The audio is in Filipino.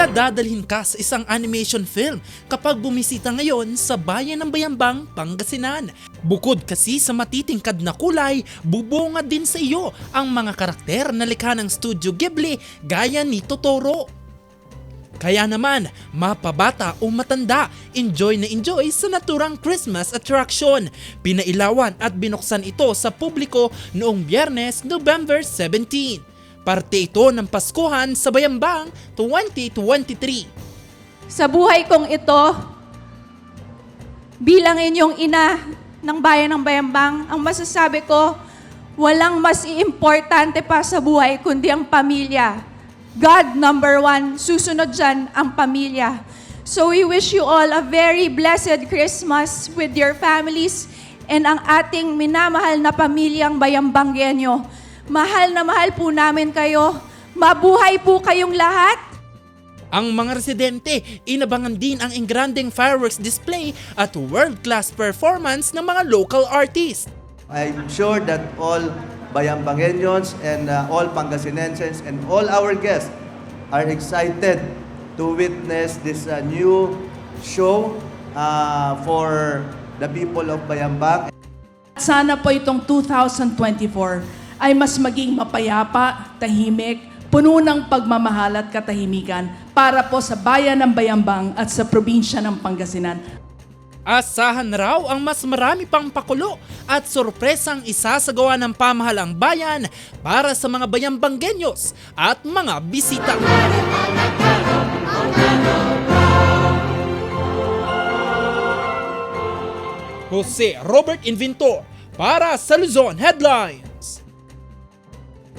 Tila dadalhin ka sa isang animation film kapag bumisita ngayon sa bayan ng Bayambang, Pangasinan. Bukod kasi sa matitingkad na kulay, bubungad din sa iyo ang mga karakter na likha ng Studio Ghibli gaya ni Totoro. Kaya naman, mapabata o matanda, enjoy na enjoy sa naturang Christmas attraction. Pinailawan at binuksan ito sa publiko noong biyernes, November 17. Parte ito ng Paskuhan sa Bayambang 2023. Sa buhay kong ito, bilang inyong ina ng bayan ng Bayambang, ang masasabi ko, walang mas importante pa sa buhay kundi ang pamilya. God number one, susunod dyan ang pamilya. So we wish you all a very blessed Christmas with your families and ang ating minamahal na pamilyang Bayambanggenyo. Mahal na mahal po namin kayo. Mabuhay po kayong lahat. Ang mga residente, inabangan din ang engranding fireworks display at world-class performance ng mga local artists. I'm sure that all Bayambangeños and uh, all Pangasinenses and all our guests are excited to witness this uh, new show uh, for the people of Bayambang. Sana po itong 2024 ay mas maging mapayapa, tahimik, puno ng pagmamahal at katahimikan para po sa bayan ng Bayambang at sa probinsya ng Pangasinan. Asahan raw ang mas marami pang pakulo at sorpresang isasagawa ng pamahalang bayan para sa mga bayambanggenyos at mga bisita. Jose Robert Inventor para sa Luzon Headline.